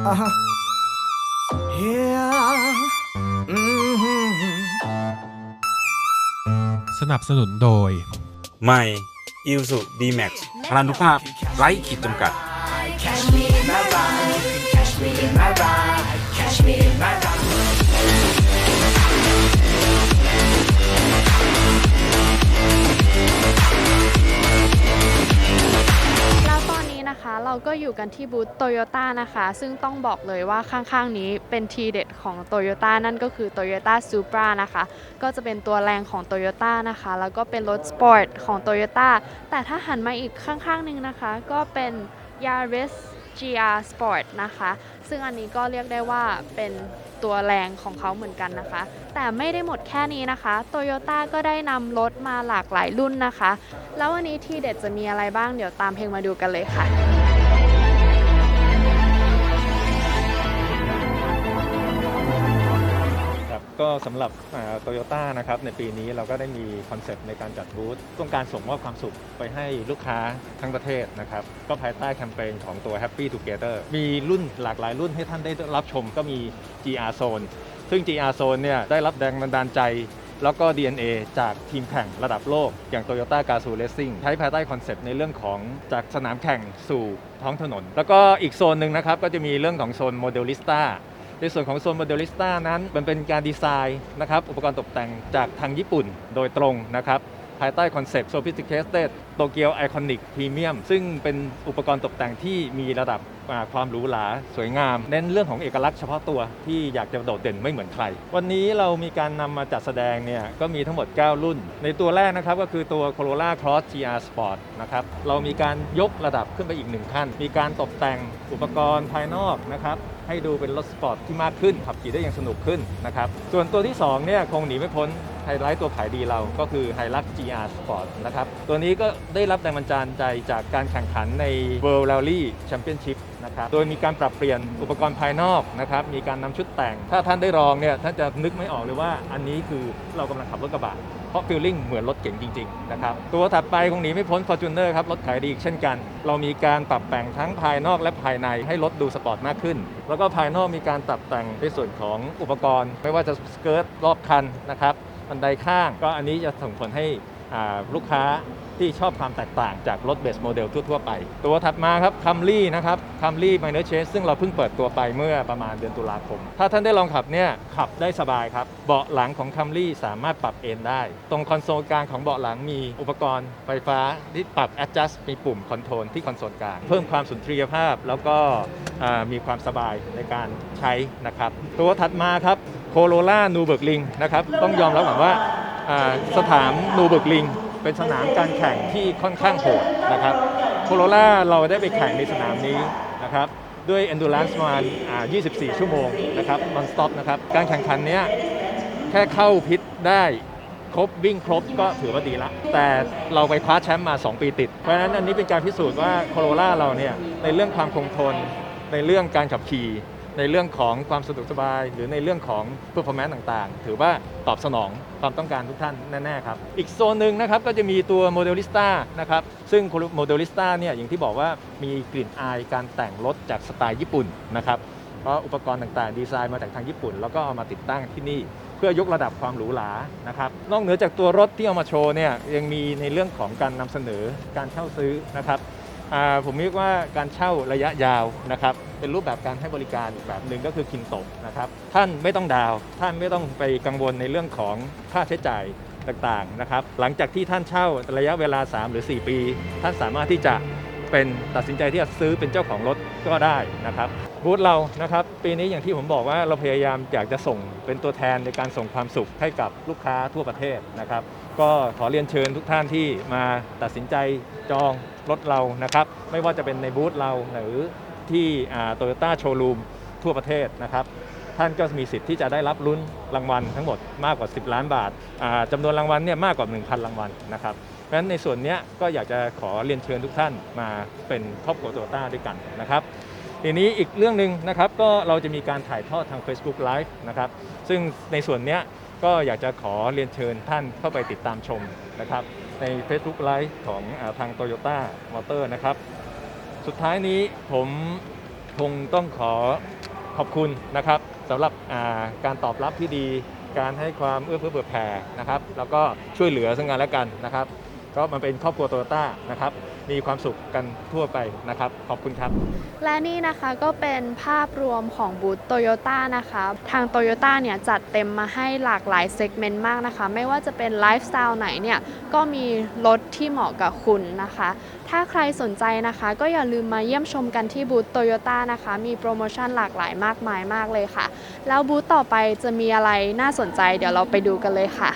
Uh-huh. Yeah. Mm-hmm. สนับสนุนโดย ใหม่ i l s u D-Max พลันุภาพไร้ขีดจำกัด Catch me in my ride. You can catch me in my ride. Catch me in my ride. ก็อยู่กันที่บูธโตโยต้านะคะ ซึ่งต้องบอกเลยว่าข้างๆนี้เป็นทีเด็ดของโตโยต้านั่นก็คือ Toyota Supra นะคะ ก็จะเป็นตัวแรงของ Toyota นะคะ แล้วก็เป็นรถสปอร์ตของ Toyota แต่ถ้าหันมาอีกข้างๆหนึงนะคะ ก็เป็น Yaris GR Sport นะคะ ซึ่งอันนี้ก็เรียกได้ว่าเป็นตัวแรงของเขาเหมือนกันนะคะ แต่ไม่ได้หมดแค่นี้นะคะ Toyota ก็ได้นำรถมาหลากหลายรุ่นนะคะ แล้ววันนี้ที่เด็ดจะมีอะไรบ้างเดี๋ยวตามเพลงมาดูกันเลยค่ะ ก็สำหรับโตโยต้านะครับในปีนี้เราก็ได้มีคอนเซปต์ในการจัดบูธต้องการส่งมอบความสุขไปให้ลูกค้าทั้งประเทศนะครับ ก็ภายใต้แคมเปญของตัว Happy Together มีรุ่นหลากหลายรุ่นให้ท่านได้รับชมก็มี GR Zone ซึ่ง GR Zone เนี่ยได้รับแรงบันดาลใจแล้วก็ DNA จากทีมแข่งระดับโลก อย่าง Toyota g a z o o Racing ใช้ภายใต้คอนเซปต์ในเรื่องของจากสนามแข่งสู่ท้องถนน แล้วก็อีกโซนหนึ่งนะครับ ก็จะมีเรื่องของโซน Modelista ในส่วนของโซน Modelista นั้นมันเป็นการดีไซน์นะครับอุปกรณ์ตกแต่งจากทางญี่ปุ่นโดยตรงนะครับภายใต้คอนเซปต์ Sophisticated Tokyo Iconic Premium ซึ่งเป็นอุปกรณ์ตกแต่งที่มีระดับความหรูหราสวยงาม เน้นเรื่องของเอกลักษณ์เฉพาะตัวที่อยากจะโดดเด่นไม่เหมือนใคร วันนี้เรามีการนำมาจัดแสดงเนี่ยก็มีทั้งหมด 9 รุ่น ในตัวแรกนะครับก็คือตัว Corolla Cross GR Sport นะครับเรามีการยกระดับขึ้นไปอีกหนึ่งขั้น มีการตกแต่งอุปกรณ์ภายนอกนะครับ ให้ดูเป็นรถสปอร์ตที่มากขึ้นขับขี่ได้อย่างสนุกขึ้นนะครับส่วนตัวที่2เนี่ยคงหนีไม่พ้น ฮไลท์ตัวขายดีเราก็คือ h i l u x GR Sport นะครับ ตัวนี้ก็ได้รับแรงบันดาลใจจากการแข่งขันใน World Rally Championship นะครับ โดยมีการปรับเปลี่ยนอุปกรณ์ภายนอกนะครับ มีการนำชุดแต่ง ถ้าท่านได้ลองเนี่ยท่านจะนึกไม่ออกเลยว่าอันนี้คือเรากำลังขับรถกระบะเพราะฟีลลิ่งเหมือนรถเก๋งจริงๆนะครับตัวถัดไปคงหนีไม่พ้น Fortuner ครับรถขายดีอีกเช่นกัน เรามีการปรับแต่งทั้งภายนอกและภายในให้รถดูสปอร์ตมากขึ้น แล้วก็ภายนอกมีการปรับแต่งในส่วนของอุปกรณ์ ไม่ว่าจะสเกิร์ตรอบคันนะครับ บันไดข้าง ก็อันนี้จะส่งผลให้ลูกค้าที่ชอบความแตกต่างจากรถเบสโมเดลทั่ว ๆ ไป ตัวถัดมาครับคัมรี่นะครับคัมรี่ Minor Change ซึ่งเราเพิ่งเปิดตัวไปเมื่อประมาณเดือนตุลาคม ถ้าท่านได้ลองขับเนี่ยขับได้สบายครับ เบาะหลังของคัมรี่สามารถปรับเอนได้ ตรงคอนโซลกลางของเบาะหลังมีอุปกรณ์ไฟฟ้าที่ปรับ adjust มีปุ่มคอนโทรลที่คอนโซลกลาง เพิ่มความสุนทรียภาพแล้วก็มีความสบายในการใช้นะครับ ตัวถัดมาครับ โคโรล่านูเบิร์กลิงนะครับต้องยอมรับก่อนว่าสถามนูเบิร์กลิงเป็นสนามการแข่งที่ค่อนข้างโหดนะครับโคโรล่าเราได้ไปแข่งในสนามนี้นะครับด้วย endurance ประมาณอ่า24 ชั่วโมงนะครับ non stop นะครับการแข่งขันเนี้ยแค่เข้าพิษได้ครบวิ่งครบก็ถือว่าดีละ แต่เราไปคว้าแชมป์มา 2 ปีติด เพราะฉะนั้นอันนี้เป็นการพิสูจน์ว่าโคโรล่าเราเนี่ยในเรื่องความคงทน ในเรื่องการขับขี่ ในเรื่องของความสะดวกสบาย หรือในเรื่องของ performance ต่างๆ ถือว่าตอบสนองความต้องการทุกท่านแน่ๆครับ อีกโซนหนึ่งนะครับก็จะมีตัว Modelista นะครับซึ่ง Modelista เนี่ยอย่างที่บอกว่ามีกลิ่นอายการแต่งรถจากสไตล์ญี่ปุ่นนะครับเพราะอุปกรณ์ต่างๆ ดีไซน์มาจากทางญี่ปุ่น แล้วก็เอามาติดตั้งที่นี่ เพื่อยกระดับความหรูหรานะครับนอกเหนือจากตัวรถที่เอามาโชว์เนี่ยยังมีในเรื่องของการนำเสนอการเช่าซื้อนะครับ ผมเรียกว่าการเช่าระยะยาวนะครับเป็นรูปแบบการให้บริการอีกแบบหนึ่งก็คือคินตะนะครับท่านไม่ต้องดาว ท่านไม่ต้องไปกังวลในเรื่องของค่าใช้จ่ายต่างๆนะครับหลังจากที่ท่านเช่าระยะเวลา 3 หรือ 4 ปี ท่านสามารถที่จะเป็นตัดสินใจที่จะซื้อเป็นเจ้าของรถก็ได้นะครับบูธเรานะครับปีนี้อย่างที่ผมบอกว่าเราพยายามอยากจะส่งเป็นตัวแทนในการส่งความสุขให้กับลูกค้าทั่วประเทศนะครับ ก็ขอเรียนเชิญทุกท่านที่มาตัดสินใจจองรถเรานะครับ ไม่ว่าจะเป็นในบูธเราหรือที่โตโยต้าโชว์รูมทั่วประเทศนะครับ ท่านก็มีสิทธิ์ที่จะได้รับลุ้นรางวัลทั้งหมดมากกว่า 10 ล้านบาทาจำานวนรางวัลเนี่ยมากกว่า 1,000 รางวัลนะครับเพราะฉะนั้นในส่วนนี้ก็อยากจะขอเรียนเชิญทุกท่านมาเป็นครอบครัวโตโยต้าด้วยกันนะครับทีนี้อีกเรื่องหนึ่งนะครับก็เราจะมีการถ่ายทอดทาง Facebook Live นะครับซึ่งในส่วนเนี้ย ก็อยากจะขอเรียนเชิญท่านเข้าไปติดตามชมนะครับ ใน Facebook Live ของอาทาง Toyota Motor นะครับ สุดท้ายนี้ผมคงต้องขอขอบคุณนะครับสำหรับาการตอบรับที่ดีการให้ความเอื้อเฟื้อเผื่อแผ่นะครับ แล้วก็ช่วยเหลือซึ่งกันและกันนะครับ ก็มันเป็นครอบครัวโตโยต้านะครับ มีความสุขกันทั่วไปนะครับ ขอบคุณครับ และนี่นะคะก็เป็นภาพรวมของบูธโตโยต้านะคะทางโตโยต้าเนี่ยจัดเต็มมาให้หลากหลายเซกเมนต์มากนะคะ ไม่ว่าจะเป็นไลฟ์สไตล์ไหนเนี่ยก็มีรถที่เหมาะกับคุณนะคะ ถ้าใครสนใจนะคะ ก็อย่าลืมมาเยี่ยมชมกันที่บูธโตโยต้านะคะ มีโปรโมชั่นหลากหลายมากมายมากเลยค่ะ แล้วบูธต่อไปจะมีอะไรน่าสนใจ เดี๋ยวเราไปดูกันเลยค่ะ